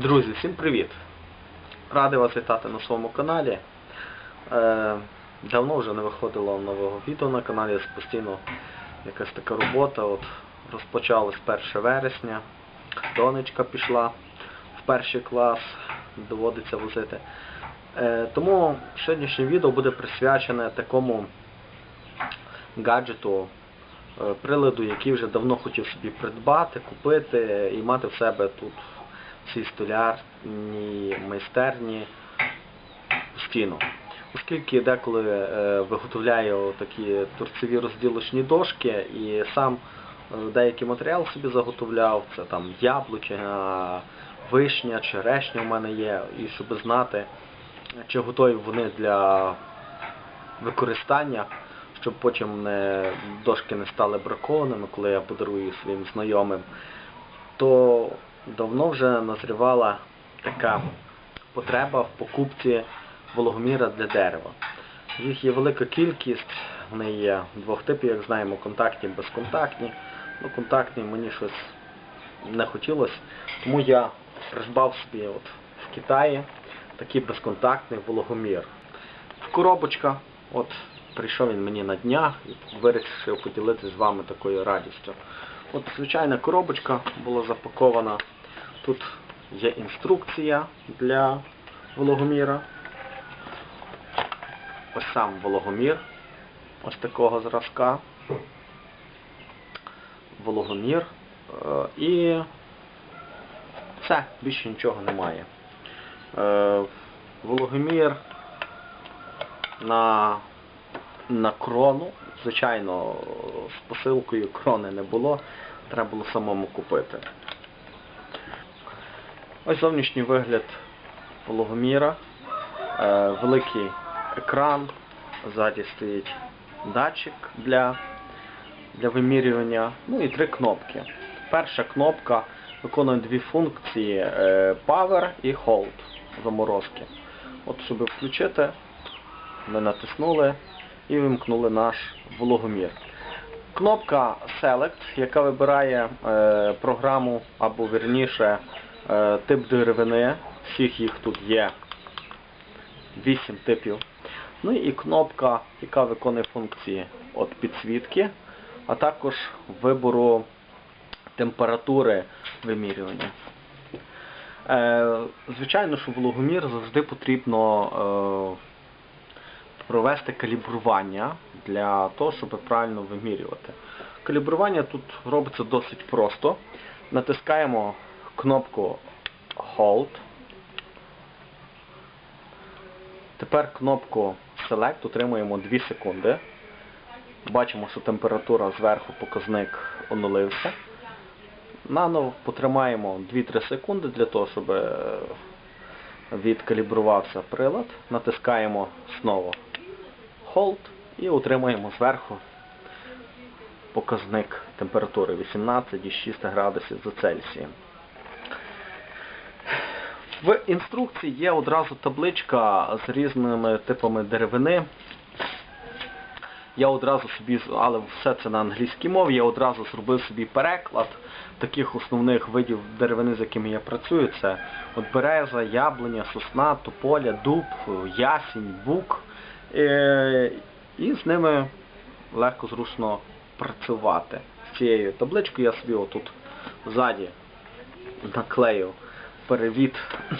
Друзі, всім привіт! Радий вас вітати на своєму каналі. Е, давно вже не виходило нового відео на каналі, постійно якась така робота. От Розпочалось 1 вересня, донечка пішла в перший клас, доводиться возити. Е, тому сьогоднішнє відео буде присвячене такому гаджету, е, приладу, який вже давно хотів собі придбати, купити і мати в себе тут в цій столярній майстерні постійно. Оскільки деколи е, виготовляю такі торцеві розділочні дошки і сам е, деякий матеріал собі заготовляв, це там яблучя, вишня, черешня в мене є, і щоб знати, чи готові вони для використання, щоб потім не, дошки не стали бракованими, коли я подарую своїм знайомим, то давно вже назрівала така потреба в покупці вологоміра для дерева. Їх є велика кількість, вони є двох типів, як знаємо, контактні і безконтактні. Ну, контактні мені щось не хотілося, тому я придбав собі от в Китаї такий безконтактний вологомір. Коробочка, от прийшов він мені на днях і вирішив поділитися з вами такою радістю. От звичайна коробочка була запакована. Тут є інструкція для вологоміра. Ось сам вологомір. Ось такого зразка. Вологомір. Е, І все, більше нічого немає. Е, Вологомір на, на крону. Звичайно, з посилкою крони не було, треба було самому купити. Ось зовнішній вигляд вологоміра. Е, великий екран, ззаді стоїть датчик для, для вимірювання, ну і три кнопки. Перша кнопка виконує дві функції е, Power і Hold заморозки. От, щоб включити, ми натиснули і вимкнули наш вологомір. Кнопка Select, яка вибирає е, програму або вірніше е, тип деревини. Всіх їх тут є 8 типів. Ну і кнопка, яка виконує функції от підсвітки, а також вибору температури вимірювання. Е, звичайно, що вологомір завжди потрібно е, провести калібрування для того, щоб правильно вимірювати. Калібрування тут робиться досить просто. Натискаємо кнопку Hold. Тепер кнопку Select утримуємо 2 секунди. Бачимо, що температура зверху показник онулився. Наново потримаємо 2-3 секунди для того, щоб відкалібрувався прилад. Натискаємо знову Hold і утримуємо зверху показник температури 18,6 градусів за Цельсієм. В інструкції є одразу табличка з різними типами деревини. Я одразу собі, але все це на англійській мові, я одразу зробив собі переклад таких основних видів деревини, з якими я працюю. Це от береза, яблуня, сосна, тополя, дуб, ясінь, бук. Е, І з ними легко зручно працювати. З цією табличкою я собі отут ззаді наклею перевід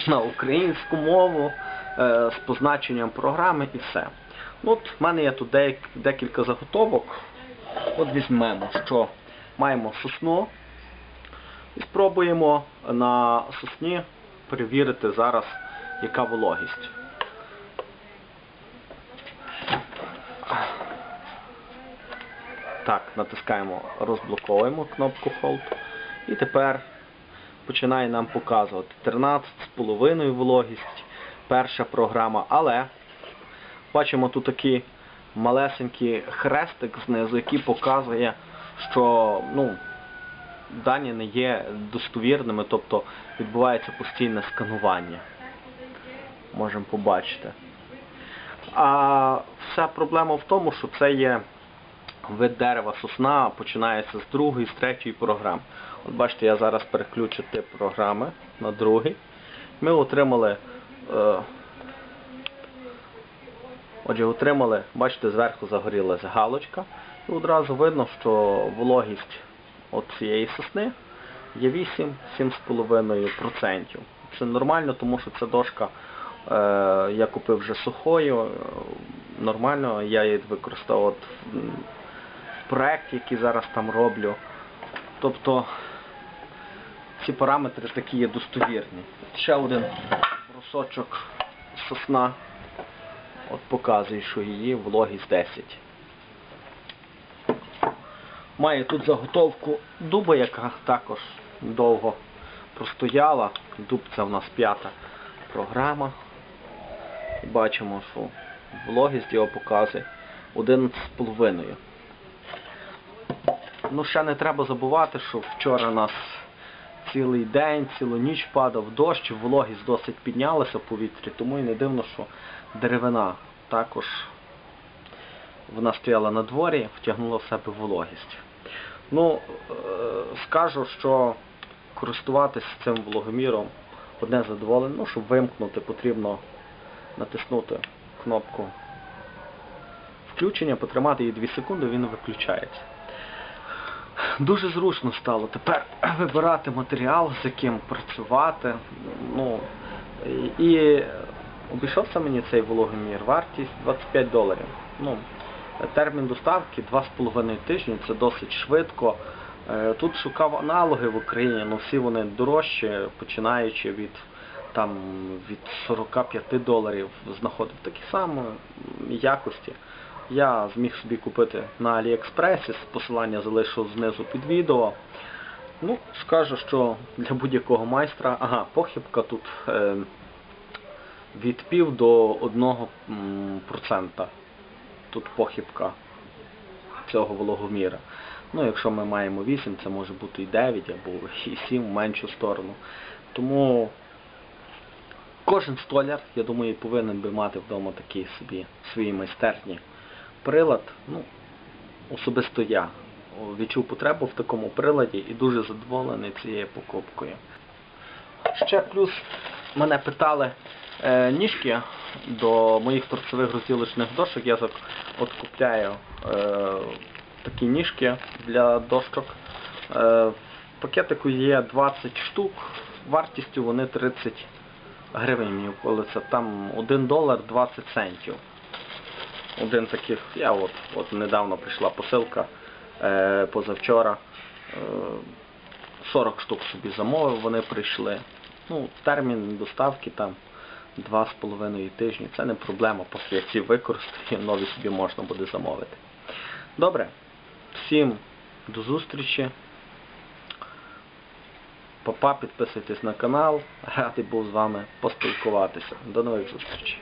на українську мову е, з позначенням програми і все. От в мене є тут декілька заготовок. От візьмемо, що маємо сосну і спробуємо на сосні перевірити зараз, яка вологість. Так, натискаємо, розблоковуємо кнопку Hold. І тепер починає нам показувати 13,5 вологість, перша програма, але бачимо тут такий малесенький хрестик знизу, який показує, що ну, дані не є достовірними, тобто відбувається постійне сканування. Можемо побачити. А вся проблема в тому, що це є вид дерева сосна починається з другої, з третьої програми. От бачите, я зараз переключу тип програми на другий. Ми отримали, е, отже, отримали, бачите, зверху загорілася галочка, і одразу видно, що вологість от цієї сосни є 8-7,5%. Це нормально, тому що ця дошка е, я купив вже сухою. Нормально, я її використав от проект, який зараз там роблю. Тобто ці параметри такі є достовірні. Ще один брусочок сосна. От показує, що її вологість 10. Має тут заготовку дуба, яка також довго простояла. Дуб це в нас п'ята програма. Бачимо, що вологість його показує 11,5. Ну, ще не треба забувати, що вчора нас цілий день, цілу ніч падав дощ, вологість досить піднялася в повітрі, тому і не дивно, що деревина також вона стояла на дворі, втягнула в себе вологість. Ну, е, скажу, що користуватися цим вологоміром одне задоволення, ну, щоб вимкнути, потрібно натиснути кнопку включення, потримати її 2 секунди, він виключається. Дуже зручно стало тепер вибирати матеріал, з яким працювати. Ну, і, обійшовся мені цей вологомір, вартість 25 доларів. Ну, термін доставки 2,5 тижні, це досить швидко. Е, Тут шукав аналоги в Україні, але всі вони дорожчі, починаючи від там від 45 доларів знаходив такі самі якості. Я зміг собі купити на Аліекспресі, посилання залишу знизу під відео. Ну, скажу, що для будь-якого майстра, ага, похибка тут е, від пів до 1%. Тут похибка цього вологоміра. Ну, якщо ми маємо 8, це може бути і 9 або і 7 в меншу сторону. Тому кожен столяр, я думаю, повинен би мати вдома такий собі свої майстерні прилад. Ну, особисто я відчув потребу в такому приладі і дуже задоволений цією покупкою. Ще плюс мене питали е, ніжки до моїх торцевих розділочних дошок. Я от купляю е, такі ніжки для дошок. Е, пакетику є 20 штук, вартістю вони 30 гривень мені вколиться. Там 1 долар 20 центів. Один таких, я от, от недавно прийшла посилка е, позавчора. Е, 40 штук собі замовив, вони прийшли. Ну, термін доставки там 2,5 тижні. Це не проблема, поки я ці використаю, нові собі можна буде замовити. Добре. Всім до зустрічі. Папа, підписуйтесь на канал. Радий був з вами поспілкуватися. До нових зустрічей.